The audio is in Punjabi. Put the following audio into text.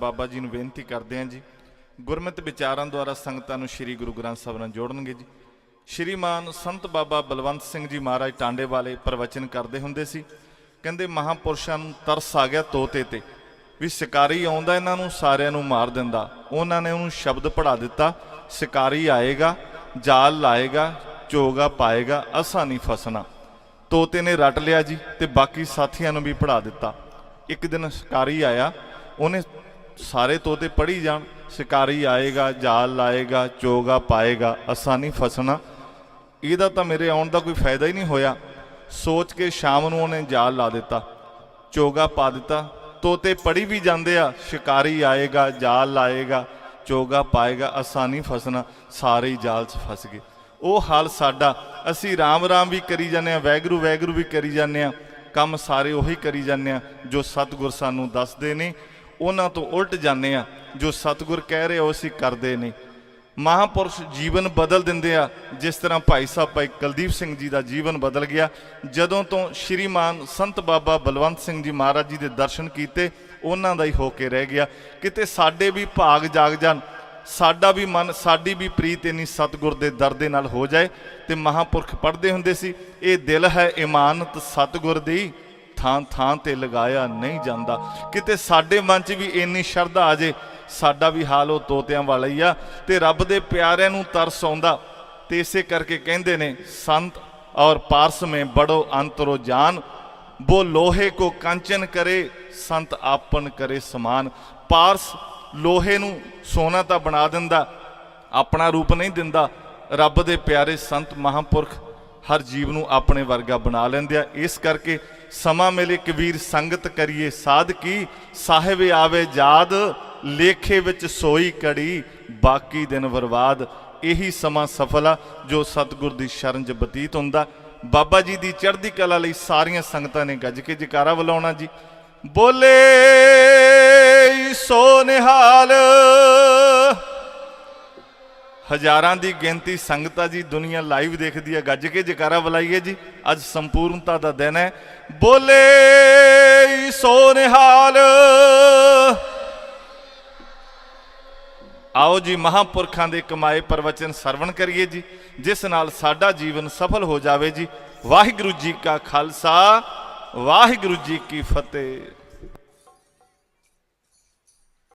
ਬਾਬਾ ਜੀ ਨੂੰ ਬੇਨਤੀ ਕਰਦੇ ਹਾਂ ਜੀ, ਗੁਰਮਤਿ ਵਿਚਾਰਾਂ ਦੁਆਰਾ ਸੰਗਤਾਂ ਨੂੰ ਸ੍ਰੀ ਗੁਰੂ ਗ੍ਰੰਥ ਸਾਹਿਬ ਨਾਲ ਜੋੜਨਗੇ ਜੀ। ਸ਼੍ਰੀਮਾਨ ਸੰਤ ਬਾਬਾ ਬਲਵੰਤ ਸਿੰਘ ਜੀ ਮਹਾਰਾਜ ਟਾਂਡੇ ਵਾਲੇ ਪ੍ਰਵਚਨ ਕਰਦੇ ਹੁੰਦੇ ਸੀ, ਕਹਿੰਦੇ ਮਹਾਪੁਰਸ਼ਾਂ ਨੂੰ ਤਰਸ ਆ ਗਿਆ ਤੋਤੇ ਤੇ, ਵੀ ਸ਼ਿਕਾਰੀ ਆਉਂਦਾ ਇਹਨਾਂ ਨੂੰ, ਸਾਰਿਆਂ ਨੂੰ ਮਾਰ ਦਿੰਦਾ। ਉਹਨਾਂ ਨੇ ਉਹਨੂੰ ਸ਼ਬਦ ਪੜਾ ਦਿੱਤਾ, ਸ਼ਿਕਾਰੀ ਆਏਗਾ, ਜਾਲ ਲਾਏਗਾ ਚੋਗਾ ਪਾਏਗਾ, ਅਸਾਂ ਨਹੀਂ ਫਸਣਾ। ਤੋਤੇ ਨੇ ਰੱਟ ਲਿਆ ਜੀ ਤੇ ਬਾਕੀ ਸਾਥੀਆਂ ਨੂੰ ਵੀ ਪੜਾ ਦਿੱਤਾ। ਇੱਕ ਦਿਨ ਸ਼ਿਕਾਰੀ ਆਇਆ, ਉਹਨੇ ਸਾਰੇ ਤੋਤੇ ਪੜੀ ਜਾਣ, ਸ਼ਿਕਾਰੀ ਆਏਗਾ, ਜਾਲ ਲਾਏਗਾ, ਚੋਗਾ ਪਾਏਗਾ ਅਸਾਂ ਨਹੀਂ ਫਸਣਾ। ਇਹਦਾ ਤਾਂ ਮੇਰੇ ਆਉਣ ਦਾ ਕੋਈ ਫਾਇਦਾ ਹੀ ਨਹੀਂ ਹੋਇਆ। ਸੋਚ ਕੇ ਸ਼ਾਮ ਨੂੰ ਉਹਨੇ ਜਾਲ ਲਾ ਦਿੱਤਾ, ਚੋਗਾ ਪਾ ਦਿੱਤਾ। ਤੋਤੇ ਪੜੀ ਵੀ ਜਾਂਦੇ ਆ, ਸ਼ਿਕਾਰੀ ਆਏਗਾ, ਜਾਲ ਲਾਏਗਾ, ਚੋਗਾ ਪਾਏਗਾ ਅਸਾਂ ਨਹੀਂ ਫਸਣਾ, ਸਾਰੇ ਹੀ ਜਾਲ 'ਚ ਫਸ ਗਏ। ਉਹ ਹਾਲ ਸਾਡਾ, ਅਸੀਂ ਰਾਮ ਰਾਮ ਵੀ ਕਰੀ ਜਾਂਦੇ ਆ, ਵੈਗਰੂ ਵੈਗਰੂ ਵੀ ਕਰੀ ਜਾਂਦੇ ਆ, ਕੰਮ ਸਾਰੇ ਉਹੀ ਕਰੀ ਜਾਂਦੇ ਆ, ਜੋ ਸਤਿਗੁਰ ਸਾਨੂੰ ਦੱਸਦੇ ਨੇ। ਉਹਨਾਂ ਤੋਂ ਉਲਟ ਜਾਂਦੇ ਆ ਜੋ ਸਤਿਗੁਰ ਕਹਿ ਰਹੇ ਉਹ ਅਸੀਂ ਕਰਦੇ ਨਹੀਂ ਮਹਾਪੁਰਸ਼ ਜੀਵਨ ਬਦਲ ਦਿੰਦੇ ਆ। ਜਿਸ ਤਰ੍ਹਾਂ ਭਾਈ ਸਾਹਿਬ, ਭਾਈ ਕੁਲਦੀਪ ਸਿੰਘ ਜੀ ਦਾ ਜੀਵਨ ਬਦਲ ਗਿਆ। ਜਦੋਂ ਤੋਂ ਸ਼੍ਰੀਮਾਨ ਸੰਤ ਬਾਬਾ ਬਲਵੰਤ ਸਿੰਘ ਜੀ ਮਹਾਰਾਜ ਜੀ ਦੇ ਦਰਸ਼ਨ ਕੀਤੇ, ਉਹਨਾਂ ਦਾ ਹੀ ਹੋ ਕੇ ਰਹਿ ਗਿਆ। ਕਿਤੇ ਸਾਡੇ ਵੀ ਭਾਗ ਜਾਗ ਜਾਣ, ਸਾਡਾ ਵੀ ਮਨ, ਸਾਡੀ ਵੀ ਪ੍ਰੀਤ ਇਨੀ ਸਤਿਗੁਰ ਦੇ ਦਰ ਦੇ ਨਾਲ ਹੋ ਜਾਏ, ਤੇ ਮਹਾਪੁਰਖ ਪੜ੍ਹਦੇ ਹੁੰਦੇ ਸੀ, ਇਹ ਦਿਲ ਹੈ ਇਮਾਨਤ ਸਤਿਗੁਰ ਦੀ। ਥਾਂ ਥਾਂ ਤੇ ਲਗਾਇਆ ਨਹੀਂ ਜਾਂਦਾ। ਕਿਤੇ ਸਾਡੇ ਮਨ 'ਚ ਵੀ ਇੰਨੀ ਸ਼ਰਧਾ ਆ ਜੇ, ਸਾਡਾ ਵੀ ਹਾਲ ਉਹ ਤੋਤਿਆਂ ਵਾਲਾ ਹੀ ਆ। ਤੇ ਰੱਬ ਦੇ ਪਿਆਰਿਆਂ ਨੂੰ ਤਰਸ ਆਉਂਦਾ। ਤੇ ਇਸੇ ਕਰਕੇ ਕਹਿੰਦੇ ਨੇ, ਸੰਤ ਔਰ ਪਾਰਸ ਮੇ ਬੜੋ ਅੰਤਰੋ ਜਾਨ। ਬੋ ਲੋਹੇ ਕੋ ਕੰਚਨ ਕਰੇ, ਸੰਤ ਆਪਨ ਕਰੇ ਸਮਾਨ। ਪਾਰਸ ਲੋਹੇ ਨੂੰ ਸੋਨਾ ਤਾਂ ਬਣਾ ਦਿੰਦਾ, ਆਪਣਾ ਰੂਪ ਨਹੀਂ ਦਿੰਦਾ। ਰੱਬ ਦੇ ਪਿਆਰੇ ਸੰਤ ਮਹਾਪੁਰਖ ਹਰ ਜੀਵ ਨੂੰ ਆਪਣੇ ਵਰਗਾ ਬਣਾ ਲੈਂਦੇ ਆ। ਇਸ ਕਰਕੇ ਸਮਾਂ ਮਿਲੇ ਕਬੀਰ ਸੰਗਤ ਕਰੀਏ ਸਾਧਕੀ, ਸਾਹਿਬ ਆਵੇ ਜਾਦ ਲੇਖੇ ਵਿੱਚ ਸੋਈ ਕੜੀ, ਬਾਕੀ ਦਿਨ ਬਰਬਾਦ। ਇਹੀ ਸਮਾਂ ਸਫਲ ਆ, ਜੋ ਸਤਿਗੁਰ ਦੀ ਸ਼ਰਨ 'ਚ ਬਤੀਤ ਹੁੰਦਾ। ਬਾਬਾ ਜੀ ਦੀ ਚੜ੍ਹਦੀ ਕਲਾ ਲਈ ਸਾਰੀਆਂ ਸੰਗਤਾਂ ਨੇ ਗੱਜ ਕੇ ਜਕਾਰਾ ਬੁਲਾਉਣਾ ਜੀ। ਬੋਲੇ ਸੋ ਨਿਹਾਲ। ਹਜ਼ਾਰਾਂ ਦੀ ਗਿਣਤੀ ਸੰਗਤਾਂ ਜੀ ਦੁਨੀਆ ਲਾਈਵ ਦੇਖਦੀ ਹੈ। ਗੱਜ ਕੇ ਜਕਾਰਾ ਬੁਲਾਈਏ ਜੀ। ਅੱਜ ਸੰਪੂਰਨਤਾ ਦਾ ਦਿਨ ਹੈ। ਬੋਲੇ ਸੋ ਨਿਹਾਲ। ਆਓ ਜੀ ਮਹਾਪੁਰਖਾਂ ਦੇ ਕਮਾਏ ਪ੍ਰਵਚਨ ਸਰਵਣ ਕਰੀਏ ਜੀ। ਜਿਸ ਨਾਲ ਸਾਡਾ ਜੀਵਨ ਸਫਲ ਹੋ ਜਾਵੇ ਜੀ। ਵਾਹਿਗੁਰੂ ਜੀ ਕਾ ਖਾਲਸਾ, ਵਾਹਿਗੁਰੂ ਜੀ ਕੀ ਫਤਿਹ।